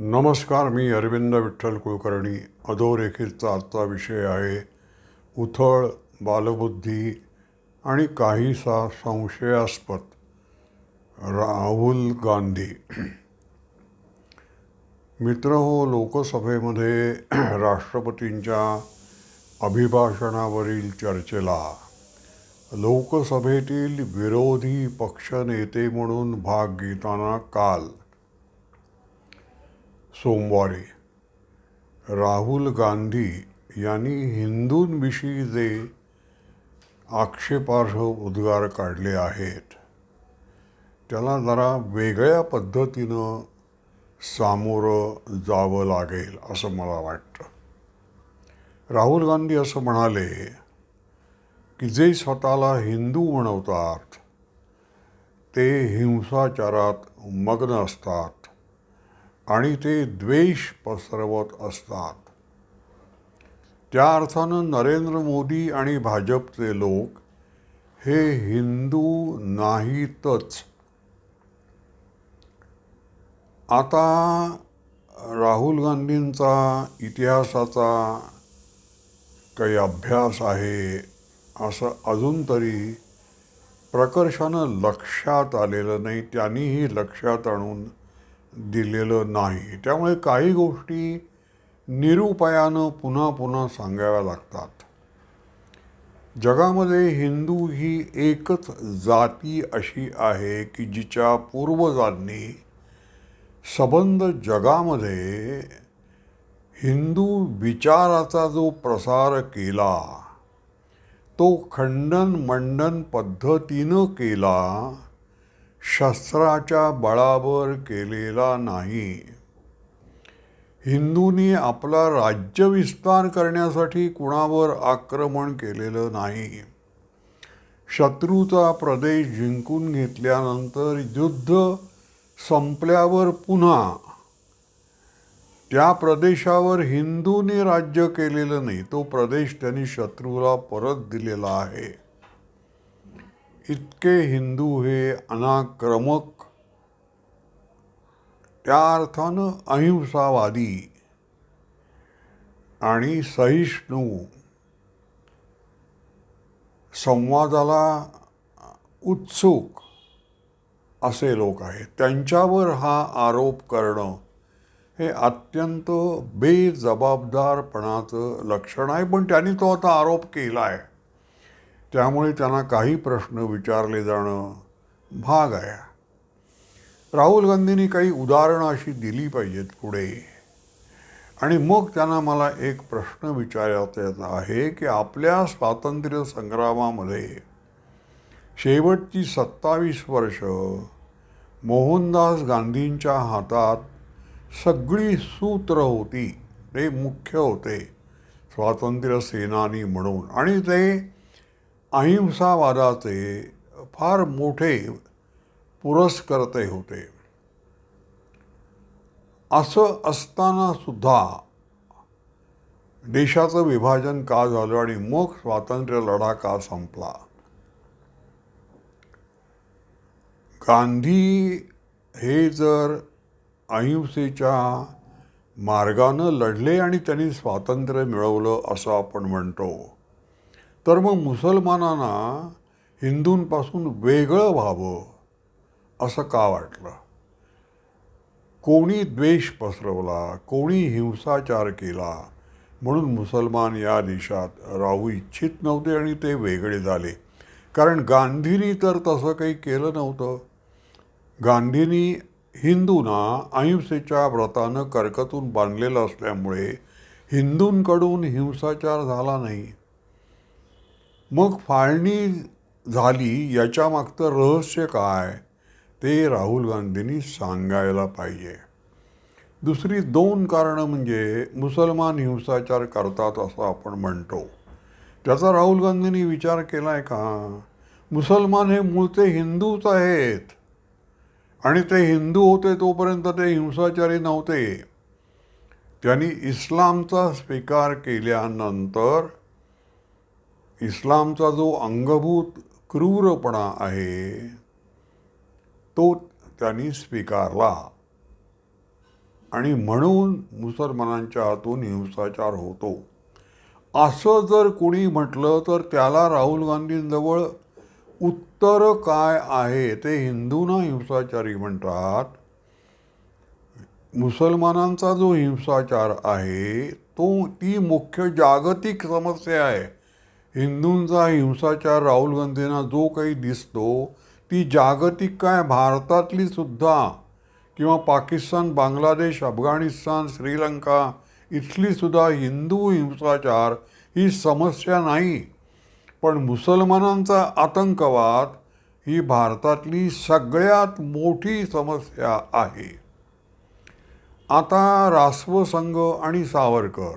नमस्कार मी अरविंद विठ्ठल कुलकर्णी. अधोरेखितचा आजचा विषय आहे. उथळ बालबुद्धी आणि काहीसा संशयास्पद. राहुल गांधी. मित्र हो लोकसभेमध्ये राष्ट्रपतींच्या अभिभाषणावरील चर्चेला. लोकसभेतील विरोधी पक्षनेते म्हणून भाग घेताना काल सोमवारी. राहुल गांधी यांनी हिंदूंविषयी जे आक्षेपार्ह उद्गार काढले आहेत. त्याला जरा वेगळ्या पद्धतीनं सामोरं जावं लागेल असं मला वाटतं. राहुल गांधी असं म्हणाले की जे स्वतःला हिंदू म्हणवतात ते हिंसाचारात मग्न असतात. आणि ते द्वेष पसरवत असतात. त्या अर्थानं नरेंद्र मोदी आणि भाजपचे लोक हे हिंदू नाहीतच. आता राहुल गांधींचा इतिहासाचा काही अभ्यास आहे असं अजून तरी प्रकर्षानं लक्षात आलेलं नाही. त्यांनीही लक्षात आणून दिलेलं नाही. त्यामुळे काही गोष्टी निरुपायानं पुन्हा पुन्हा सांगाव्या लागतात. जगामध्ये हिंदू ही एकच जाती अशी आहे की जिच्या पूर्वजांनी सबंध जगामध्ये हिंदू विचाराचा जो प्रसार केला तो खंडन मंडन पद्धतीनं केला शस्त्राच्या बळावर केलेला नाही. हिंदूंनी आपला राज्य विस्तार करण्यासाठी कुणावर आक्रमण केलेलं नाही. शत्रूचा प्रदेश जिंकून घेतल्यानंतर युद्ध संपल्यावर पुन्हा. त्या प्रदेशावर हिंदूंनी राज्य केलेलं नाही तो प्रदेश त्यांनी शत्रूला परत दिलेला आहे. इतके हिंदू हे अनाक्रमक त्या अर्थानं अहिंसावादी आणि सहिष्णू संवादाला उत्सुक असे लोक आहेत. त्यांच्यावर हा आरोप करणं हे अत्यंत बेजबाबदारपणाचं लक्षण आहे. पण त्यांनी तो आता आरोप केला आहे त्यामुळे त्यांना काही प्रश्न विचारले जाणं भाग आहे. राहुल गांधींनी काही उदाहरणं अशी दिली पाहिजेत पुढे. आणि मग त्यांना मला एक प्रश्न विचारायचा आहे की आपल्या स्वातंत्र्य संग्रामामध्ये शेवटची सत्तावीस वर्ष मोहनदास गांधींच्या हातात सगळी सूत्र होती. ते मुख्य होते. स्वातंत्र्य सेनानी म्हणून. आणि ते अहिंसावादाचे फार मोठे पुरस्कर्ते होते. असं असताना सुद्धा देशाचं विभाजन का झालं आणि मग स्वातंत्र्य लढा का संपला? गांधी हे जर अहिंसेच्या मार्गानं लढले आणि त्यांनी स्वातंत्र्य मिळवलं असं आपण म्हणतो तर मग मुसलमानांना हिंदूंपासून वेगळं व्हावं असं का वाटलं? कोणी द्वेष पसरवला? कोणी हिंसाचार केला? म्हणून मुसलमान या देशात राहू इच्छित नव्हते आणि ते वेगळे झाले. कारण गांधींनी तर तसं काही केलं नव्हतं. गांधींनी हिंदूंना अहिंसेच्या व्रतानं करकतून बांधलेलं असल्यामुळे हिंदूंकडून हिंसाचार झाला नाही. मग फाळणी झाली याच्यामागचं रहस्य काय? ते राहुल गांधींनी सांगायला पाहिजे. दुसरी दोन कारणं म्हणजे मुसलमान हिंसाचार करतात असं आपण म्हणतो. त्याचा राहुल गांधींनी विचार केला आहे का? मुसलमान हे मूळचे हिंदूच आहेत. आणि ते हिंदू होते तोपर्यंत ते हिंसाचारी नव्हते. त्यांनी इस्लामचा स्वीकार केल्यानंतर इस्लामचा जो अंगभूत क्रूरपणा आहे तो त्यांनी स्वीकारला. आणि म्हणून मुसलमानांच्या हातून हिंसाचार होतो. असं जर कोणी म्हटलं तर त्याला राहुल गांधींजवळ उत्तर काय आहे ते हिंदूंना हिंसाचारी म्हणतात. मुसलमानांचा जो हिंसाचार आहे तो ती मुख्य जागतिक समस्या आहे. हिंदूंचा हिंसाचार राहुल गांधींना जो काही दिसतो ती जागतिक काय? भारतातली सुद्धा. किंवा पाकिस्तान बांगलादेश अफगाणिस्तान श्रीलंका इथली सुद्धा हिंदू हिंसाचार ही समस्या नाही. पण मुसलमानांचा आतंकवाद ही भारतातली सगळ्यात मोठी समस्या आहे. आता राष्ट्रसंघ आणि सावरकर.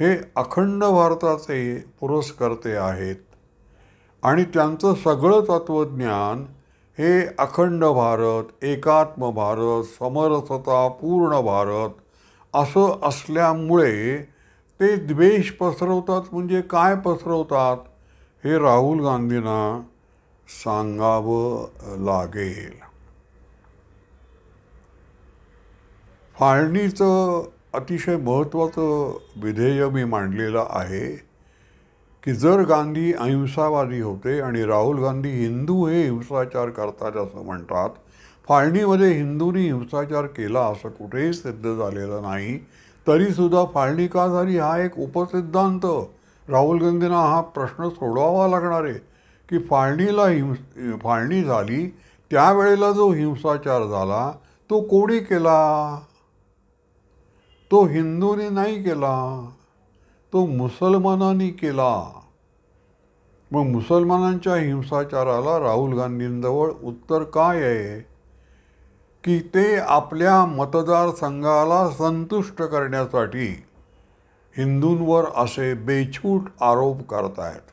हे अखंड भारताचे पुरस्कर्ते आहेत. आणि त्यांचं सगळं तत्त्वज्ञान हे अखंड भारत एकात्म भारत समरसता पूर्ण भारत असं असल्यामुळे ते द्वेष पसरवतात म्हणजे काय पसरवतात हे राहुल गांधींना सांगावं लागेल. फाळणीचं अतिशय महत्त्वाचं विधेय मी मांडलेलं आहे की जर गांधी अहिंसावादी होते आणि राहुल गांधी हिंदू हे हिंसाचार करतात असं म्हणतात फाळणीमध्ये हिंदूंनी हिंसाचार केला असं कुठेही सिद्ध झालेलं नाही तरीसुद्धा फाळणी का झाली? हा एक उपसिद्धांत. राहुल गांधींना हा प्रश्न सोडवावा लागणार आहे की फाळणीला हिंस फाळणी झाली त्यावेळेला जो हिंसाचार झाला तो कोणी केला? तो हिंदूने नाही केला तो मुसलमानांनी केला. मग मुसलमानांच्या हिंसाचाराला राहुल गांधींजवळ उत्तर काय आहे? की ते आपल्या मतदारसंघाला संतुष्ट करण्यासाठी हिंदूंवर असे बेछूट आरोप करतायत.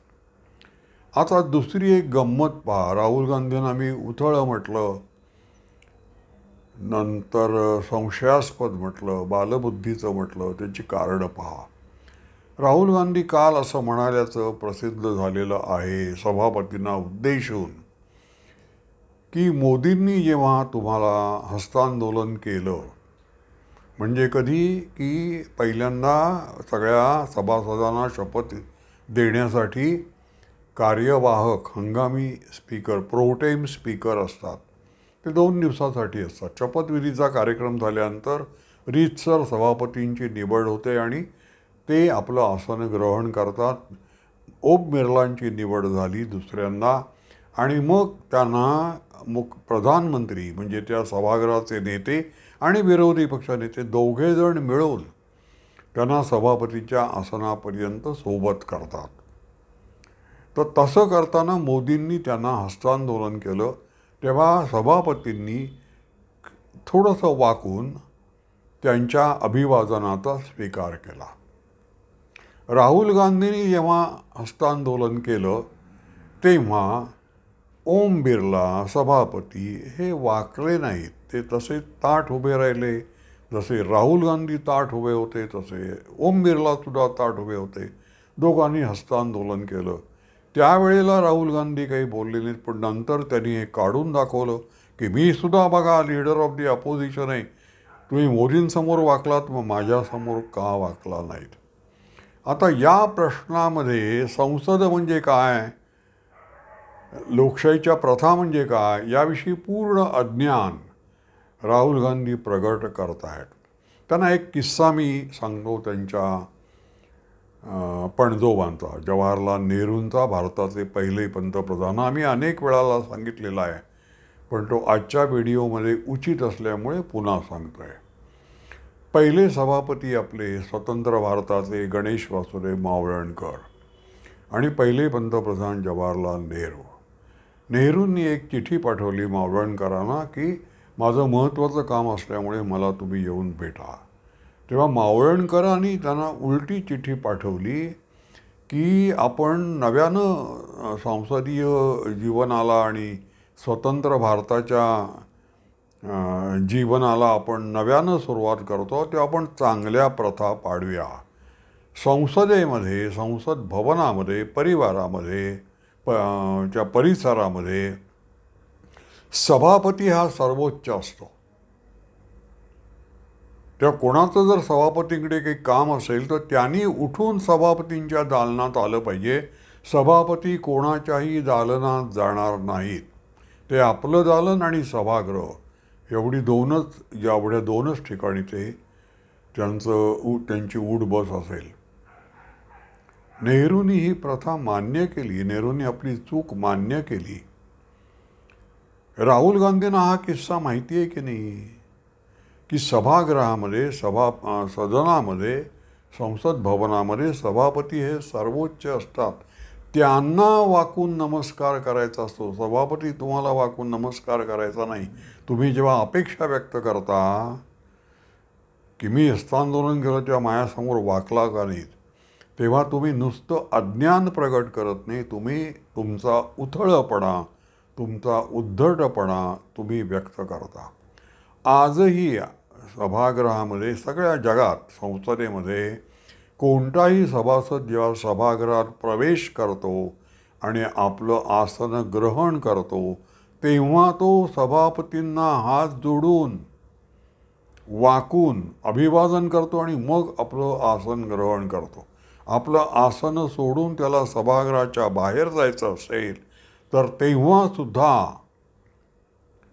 आता दुसरी एक गंमत पहा. राहुल गांधींना मी उथळं म्हटलं नंतर संशयास्पद म्हटलं बालबुद्धीचं म्हटलं त्याची कारणं पहा. राहुल गांधी काल असं म्हणाल्याचं प्रसिद्ध झालेलं आहे सभापतींना उद्देशून की मोदींनी जेव्हा तुम्हाला हस्तांदोलन केलं म्हणजे कधी की पहिल्यांदा सगळ्या सभासदांना शपथ देण्यासाठी कार्यवाहक हंगामी स्पीकर प्रोटेम स्पीकर असतात. ते दोन दिवसासाठी असतात. शपथविधीचा कार्यक्रम झाल्यानंतर रीतसर सभापतींची निवड होते आणि ते आपलं आसन ग्रहण करतात. ओप बिर्लांची निवड झाली दुसऱ्यांदा आणि मग त्यांना मुख प्रधानमंत्री म्हणजे त्या सभागृहाचे नेते आणि विरोधी पक्षनेते दोघेजण मिळून त्यांना सभापतीच्या आसनापर्यंत सोबत करतात. तर तसं करताना मोदींनी त्यांना हस्तांदोलन केलं. तेव्हा सभापतींनी थोडंसं वाकून त्यांच्या अभिवादनाचा स्वीकार केला. राहुल गांधींनी जेव्हा हस्तांदोलन केलं तेव्हा ओम बिर्ला सभापती हे वाकले नाहीत. ते तसे ताठ उभे राहिले जसे राहुल गांधी ताठ उभे होते तसे ओम बिर्लासुद्धा ताठ उभे होते. दोघांनी हस्तांदोलन केलं. त्यावेळेला राहुल गांधी काही बोलले नाहीत पण नंतर त्यांनी हे काढून दाखवलं की मी सुद्धा बघा लीडर ऑफ दी अपोजिशन आहे. तुम्ही मोदींसमोर वाकलात मग माझ्यासमोर का वाकला नाहीत? आता या प्रश्नामध्ये संसद म्हणजे काय? लोकशाहीच्या प्रथा म्हणजे काय? याविषयी पूर्ण अज्ञान राहुल गांधी प्रगट करत आहेत त्यांना एक किस्सा मी सांगतो त्यांच्या पणजो पणजोबांचा जवाहरलाल नेहरूंचा भारताचे पहिले पंतप्रधान. आम्ही अनेक वेळाला सांगितलेला आहे पण तो आजच्या व्हिडिओमध्ये उचित असल्यामुळे पुन्हा सांगतो आहे पहिले सभापती आपले स्वतंत्र भारताचे गणेश वासुदेव मावळणकर आणि पहिले पंतप्रधान जवाहरलाल नेहरू. नेहरूंनी एक चिठी पाठवली मावळणकरांना की माझं महत्त्वाचं काम असल्यामुळे मला तुम्ही येऊन भेटा. तेव्हा मावळणकरांनी त्यांना उलटी चिठ्ठी पाठवली की आपण नव्यानं संसदीय जीवनाला आणि स्वतंत्र भारताच्या जीवनाला आपण नव्यानं सुरुवात करतो तेव्हा आपण चांगल्या प्रथा पाडूया. संसदेमध्ये संसद भवनामध्ये परिवारामध्ये प च्या परिसरामध्ये सभापती हा सर्वोच्च असतो. तेव्हा कोणाचं जर सभापतींकडे काही काम असेल तर त्यांनी उठून सभापतींच्या दालनात आलं पाहिजे. सभापती कोणाच्याही दालनात जाणार नाहीत. ते आपलं दालन आणि सभागृह. एवढी दोनच एवढ्या दोनच ठिकाणी ते त्यांचं उ त्यांची उठ बस असेल. नेहरूंनी ही प्रथा मान्य केली. नेहरूंनी आपली चूक मान्य केली. राहुल गांधींना हा किस्सा माहिती आहे की नाही? की सभागृहामध्ये सभा सदनामध्ये संसद भवनामध्ये सभापती हे सर्वोच्च असतात. त्यांना वाकून नमस्कार करायचा असतो. सभापती तुम्हाला वाकून नमस्कार करायचा नाही. तुम्ही जेव्हा अपेक्षा व्यक्त करता की मी हस्तांदोलन केलं तेव्हा माझ्यासमोर वाकला का नाहीत तेव्हा तुम्ही नुसतं अज्ञान प्रगट करत नाही. तुम्ही तुमचा उथळपणा तुमचा उद्धटपणा तुम्ही व्यक्त करता. आजही सभागृहामध्ये सगळ्या जगात संसदेमध्ये कोणताही सभासद जेव्हा सभागृहात प्रवेश करतो आणि आपलं आसन ग्रहण करतो तेव्हा तो सभापतींना हात जोडून वाकून अभिवादन करतो आणि मग आपलं आसन ग्रहण करतो. आपलं आसन सोडून त्याला सभागृहाच्या बाहेर जायचं असेल तर तेव्हासुद्धा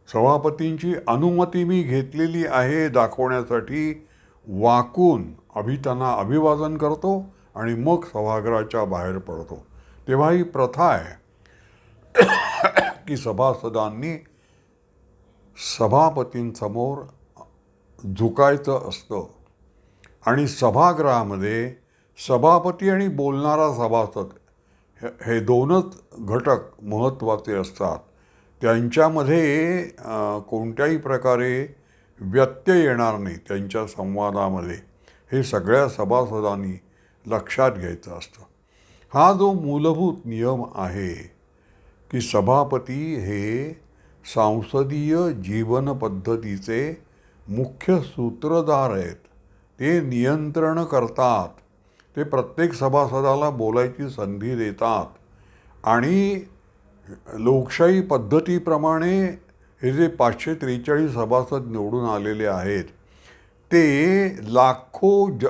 सभापतींची अनुमती मी घेतलेली आहे दाखवण्यासाठी वाकून अभि त्यांना अभिवादन करतो आणि मग सभागृहाच्या बाहेर पडतो. तेव्हा ही प्रथा आहे की सभासदांनी सभापतींसमोर झुकायचं असतं आणि सभागृहामध्ये सभापती आणि बोलणारा सभासद हे दोनच घटक महत्त्वाचे असतात. त्यांच्यामध्ये कोणत्याही प्रकारे व्यत्यय येणार नाही त्यांच्या संवादामध्ये. हे सगळ्या सभासदांनी लक्षात घ्यायचं असतं. हा जो मूलभूत नियम आहे की सभापती हे सांसदीय जीवनपद्धतीचे मुख्य सूत्रधार आहेत. ते नियंत्रण करतात. ते प्रत्येक सभासदाला बोलायची संधी देतात. आणि लोकशाही पद्धतीप्रमाणे हे जे पाचशे त्रेचाळीस सभासद निवडून आलेले आहेत ते लाखो ज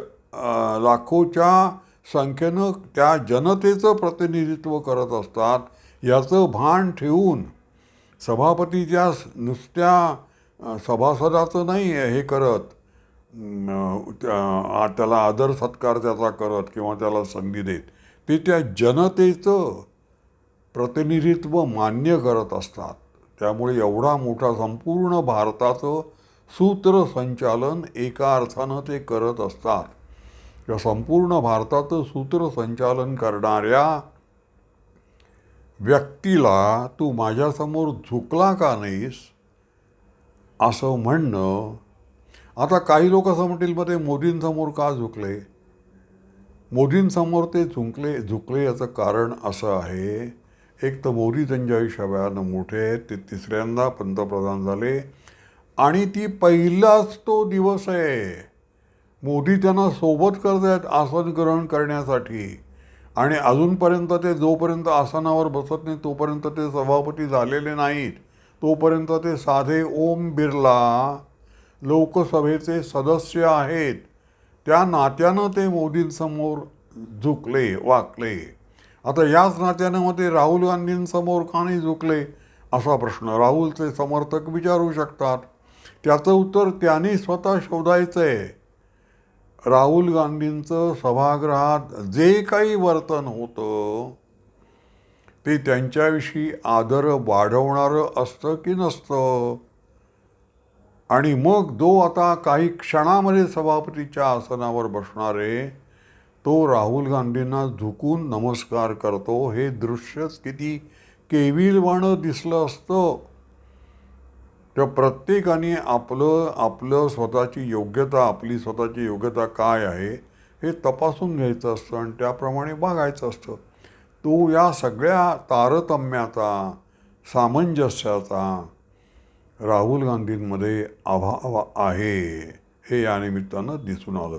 लाखोच्या संख्येनं त्या जनतेचं प्रतिनिधित्व करत असतात याचं भान ठेवून सभापतीच्या नुसत्या सभासदाचं नाही हे करत त्या- त्याला आदर सत्कार त्याचा करत किंवा त्याला संधी देत ते त्या जनतेचं प्रतिनिधित्व मान्य करत असतात. त्यामुळे एवढा मोठा संपूर्ण भारताचं सूत्रसंचालन एका अर्थानं ते करत असतात. या संपूर्ण भारताचं सूत्रसंचालन करणाऱ्या व्यक्तीला तू माझ्यासमोर झुकला का नाहीस? असं म्हणणं आता काही लोक असं म्हणतील मग ते मोदींसमोर का झुकले? मोदींसमोर ते झुंकले झुकले याचं कारण असं आहे एक तर मोदी त्यांच्या आयुष्यात मोठे आहेत ते तिसऱ्यांदा पंतप्रधान झाले. आणि ती पहिलाच तो दिवस आहे. मोदी त्यांना सोबत करत आहेत आसन ग्रहण करण्यासाठी. आणि अजूनपर्यंत ते जोपर्यंत आसनावर बसत नाही तोपर्यंत ते सभापती झालेले नाहीत. तोपर्यंत ते साधे ओम बिर्ला लोकसभेचे सदस्य आहेत. त्या नात्यानं ते मोदींसमोर झुकले वाकले. आता याच नात्यानं मग ते राहुल गांधींसमोर का नाही झुकले असा प्रश्न. राहुलचे समर्थक विचारू शकतात. त्याचं उत्तर त्यांनी स्वतः शोधायचं आहे राहुल गांधींचं सभागृहात जे काही वर्तन होतं ते त्यांच्याविषयी आदर वाढवणारं असतं की नसतं? आणि मग दो आता काही क्षणामध्ये सभापतीच्या आसनावर बसणारे आहे तो राहुल गांधींना झुकून नमस्कार करतो. हे दृश्यच किती केविलवाणं दिसलं असतं. तर प्रत्येकाने आपलं आपलं स्वतःची योग्यता आपली स्वतःची योग्यता काय आहे हे तपासून घ्यायचं असतं आणि त्याप्रमाणे बघायचं असतं. तो या सगळ्या तारतम्याचा सामंजस्याचा राहुल गांधींमध्ये अभाव आहे. हे या निमित्तानं दिसून आलं.